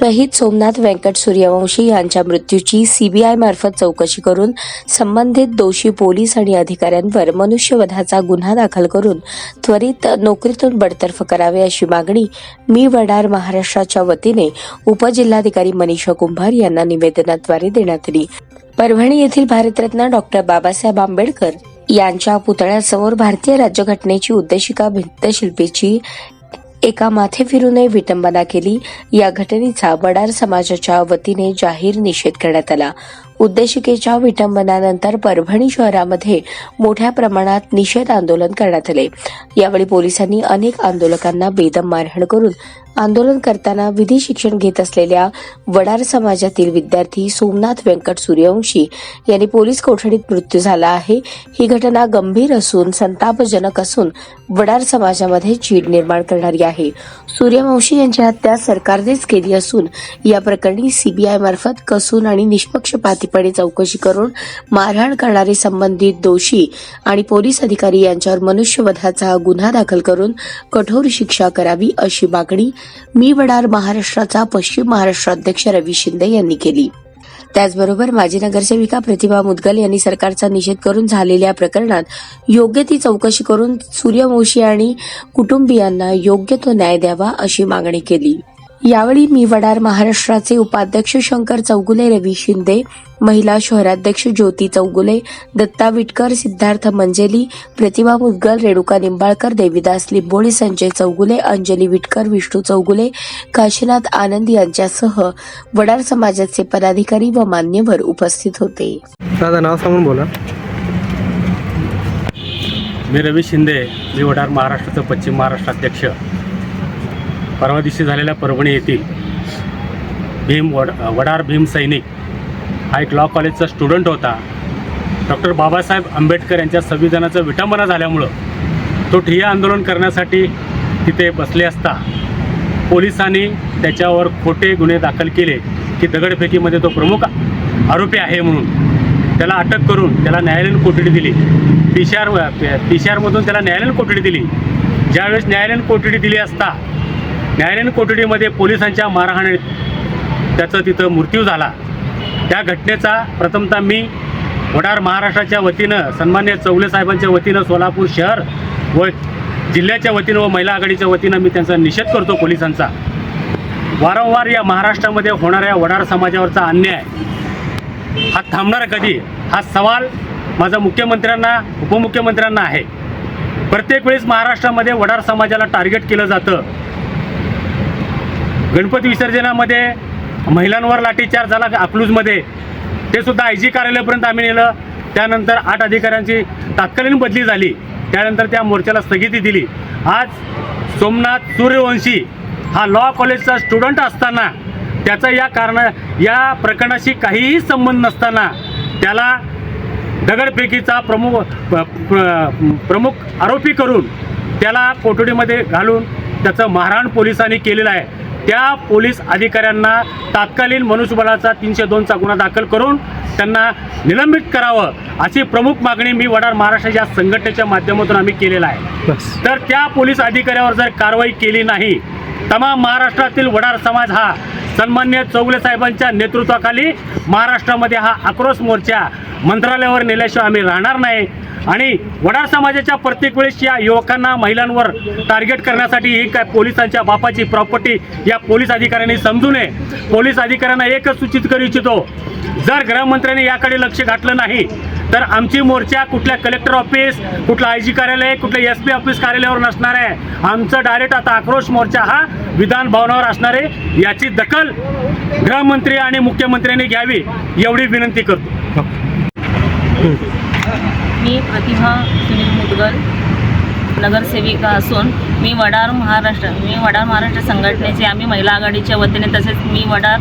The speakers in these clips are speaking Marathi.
शहीद सोमनाथ व्यंकट सूर्यवंशी यांच्या मृत्यूची सीबीआय मार्फत चौकशी करून संबंधित दोषी पोलीस आणि अधिकाऱ्यांवर मनुष्यवधाचा गुन्हा दाखल करून त्वरित नोकरीतून बडतर्फ करावे अशी मागणी मी वडार महाराष्ट्राच्या वतीने उपजिल्हाधिकारी मनीषा कुंभार यांना निवेदनाद्वारे देण्यात आली. परभणी येथील भारतरत्न डॉक्टर बाबासाहेब आंबेडकर यांच्या पुतळ्यासमोर भारतीय राज्यघटनेची उद्देशिका भित्तशिल्पीची एका माथे विटंबना केली. या घटनेचा वडार समाजाच्या वतीने जाहीर निषेध करण्यात आला. उद्देशिकेच्या विटंबनानंतर परभणी शहरामध्ये मोठ्या प्रमाणात निषेध आंदोलन करण्यात आले. यावेळी पोलिसांनी अनेक आंदोलकांना बेदम मारहाण करून आंदोलन करताना विधी शिक्षण घेत असलेल्या वडार समाजातील विद्यार्थी सोमनाथ व्यंकट सूर्यवंशी यांनी पोलीस कोठडीत मृत्यू झाला आहे. ही घटना गंभीर असून संतापजनक असून वडार समाजामध्ये चीड निर्माण करणारी आहे. सूर्यवंशी यांची हत्या सरकारनेच केली असून या प्रकरणी सीबीआय मार्फत कसून आणि निष्पक्षपाती निष्पक्षपातीपणे चौकशी करून मारहाण करणारे संबंधित दोषी आणि पोलीस अधिकारी यांच्यावर मनुष्यवधाचा गुन्हा दाखल करून कठोर शिक्षा करावी अशी मागणी मी वडार महाराष्ट्राचा पश्चिम महाराष्ट्र अध्यक्ष रवी शिंदे यांनी केली. त्याचबरोबर माजी नगरसेविका प्रतिभा मुदगल यांनी सरकारचा निषेध करून झालेल्या प्रकरणात योग्य ती चौकशी करून सूर्यवंशी आणि कुटुंबियांना योग्य तो न्याय द्यावा अशी मागणी केली. यावेळी मी वडार महाराष्ट्राचे उपाध्यक्ष शंकर चौगुले रवी शिंदे महिला शहराध्यक्ष ज्योती चौगुले दत्ता विटकर सिद्धार्थ मंजेली प्रतिभा मुदगल रेणुका निंबाळकर देविदास लिंबोळे संजय चौगुले अंजली विटकर विष्णू चौगुले काशीनाथ आनंद यांच्यासह वडार समाजाचे पदाधिकारी व मान्यवर उपस्थित होते. दादा नाव सांगून बोला. मी रवी शिंदे मी वडार महाराष्ट्राचं पश्चिम महाराष्ट्र अध्यक्ष परवा दिवशी झालेल्या परभणी येथील भीम वड वडार भीम सैनिक हा एक लॉ कॉलेजचा स्टुडंट होता. डॉक्टर बाबासाहेब आंबेडकर यांच्या संविधानाचं विटंबना झाल्यामुळं तो ठिय्या आंदोलन करण्यासाठी तिथे बसले असता पोलिसांनी त्याच्यावर खोटे गुन्हे दाखल केले की दगडफेकीमध्ये तो प्रमुख आरोपी आहे म्हणून. त्याला अटक करून त्याला न्यायालयीन कोठडी दिली. पी सी आर पी आरमधून त्याला न्यायालयीन कोठडी दिली. ज्यावेळेस न्यायालयीन कोठडी दिली असता न्यायालयीन कोठडीमध्ये पोलिसांच्या मारहाणीत त्याचा तिथं मृत्यू झाला. त्या घटनेचा प्रथमतः मी वडार महाराष्ट्राच्या वतीनं सन्मान्य चौले साहेबांच्या वतीनं सोलापूर शहर व जिल्ह्याच्या वतीनं व महिला आघाडीच्या वतीनं मी त्यांचा निषेध करतो पोलिसांचा. वारंवार या महाराष्ट्रामध्ये होणाऱ्या वडार समाजावरचा अन्याय हा थांबणार कधी? हा सवाल माझा मुख्यमंत्र्यांना उपमुख्यमंत्र्यांना आहे. प्रत्येक वेळेस महाराष्ट्रामध्ये वडार समाजाला टार्गेट केलं जातं. गणपती विसर्जनामध्ये महिलांवर लाठीचार्ज झाला अकलूजमध्ये ते सुद्धा आय जी कार्यालयापर्यंत आम्ही नेलं. त्यानंतर आठ अधिकाऱ्यांची तात्कालीन बदली झाली. त्यानंतर त्या मोर्चाला स्थगिती दिली. आज सोमनाथ सूर्यवंशी हा लॉ कॉलेजचा स्टुडंट असताना त्याचा या कारण या प्रकरणाशी काहीही संबंध नसताना त्याला दगडफेकीचा प्रमुख प्रमुख आरोपी करून त्याला कोठडीमध्ये घालून त्याचं मारहाण पोलिसांनी केलेलं आहे. त्या पोलीस अधिकाऱ्यांना तात्कालीन मनुष्यबळाचा तीनशे दोनचा गुन्हा दाखल करून त्यांना निलंबित करावं अशी प्रमुख मागणी मी वडार महाराष्ट्र या संघटनेच्या माध्यमातून आम्ही केलेला आहे. तर त्या पोलीस अधिकाऱ्यावर जर कारवाई केली नाही तमाम महाराष्ट्रातील वडार समाज हा सन्मान्य चौगले साहेबांच्या नेतृत्वाखाली महाराष्ट्रामध्ये हा आक्रोश मोर्चा मंत्रालयावर नेल्याशिवाय आम्ही राहणार नाही. आणि वडार समाजाच्या प्रत्येक वेळेस या युवकांना महिलांवर टार्गेट करण्यासाठी ही काय पोलिसांच्या बापाची प्रॉपर्टी या पोलीस अधिकाऱ्यांनी समजू नये. पोलीस अधिकाऱ्यांना एकच सूचित करू इच्छितो जर गृहमंत्र्यांनी याकडे लक्ष घातलं नाही तर आमची मोर्चा कुठल्या कलेक्टर ऑफिस कुठलं आय जी कार्यालय कुठल्या एस पी ऑफिस कार्यालयावर नसणार आहे. आमचं डायरेक्ट आता आक्रोश मोर्चा हा विधान भवनावर असणार आहे. याची दखल गृहमंत्री आणि मुख्यमंत्र्यांनी घ्यावी एवढी विनंती करतो. मी प्रतिभा सुनील मुदगल नगरसेविका असून मी वडार महाराष्ट्र मी वडार महाराष्ट्र संघटनेचे आम्ही महिला आघाडीच्या वतीने तसेच मी वडार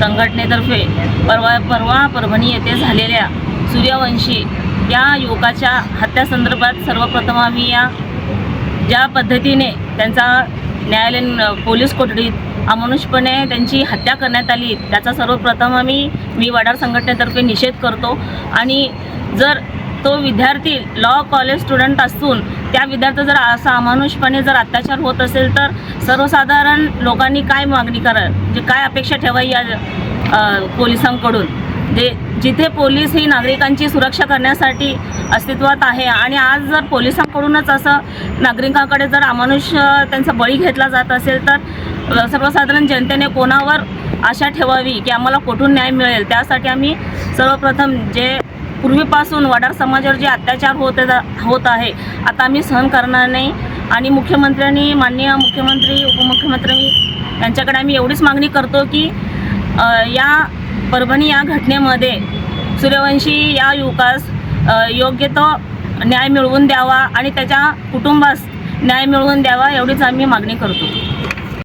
संघटनेतर्फे परवा परवा परभणी येथे झालेल्या सूर्यवंशी या युवकाच्या हत्यासंदर्भात सर्वप्रथम आम्ही या ज्या पद्धतीने त्यांचा न्यायालयीन पोलीस कोठडीत अमानुषपणे त्यांची हत्या करण्यात आली त्याचा सर्वप्रथम आम्ही मी वडार संघटनेतर्फे निषेध करतो. आणि जर तो विद्यार्थी लॉ कॉलेज स्टुडंट असून त्या विद्यार्थी जर असा अमानुषपणे जर अत्याचार होत असेल तर सर्वसाधारण लोकांनी काय मागणी करा म्हणजे काय अपेक्षा ठेवाय या पोलिसांकडून? जे जिथे पोलीस ही नागरिकांची सुरक्षा करण्यासाठी अस्तित्वात आहे. आणि आज जर पोलिसांकडूनच असं नागरिकांकडे जर अमानुष त्यांचा बळी घेतला जात असेल तर सर्वसाधारण जनतेने कोणावर आशा ठेवावी की आम्हाला कुठून न्याय मिळेल? त्यासाठी आम्ही सर्वप्रथम जे पूर्वीपासून वडार समाजावर जे अत्याचार होत होत आहे आता आम्ही सहन करणार नाही. आणि मुख्यमंत्र्यांनी माननीय मुख्यमंत्री उपमुख्यमंत्री यांच्याकडे आम्ही एवढीच मागणी करतो की या परभणी या घटनेमध्ये सूर्यवंशी या युवकास योग्य तो न्याय मिळवून द्यावा आणि त्याच्या कुटुंबास न्याय मिळवून द्यावा एवढीच आम्ही मागणी करतो.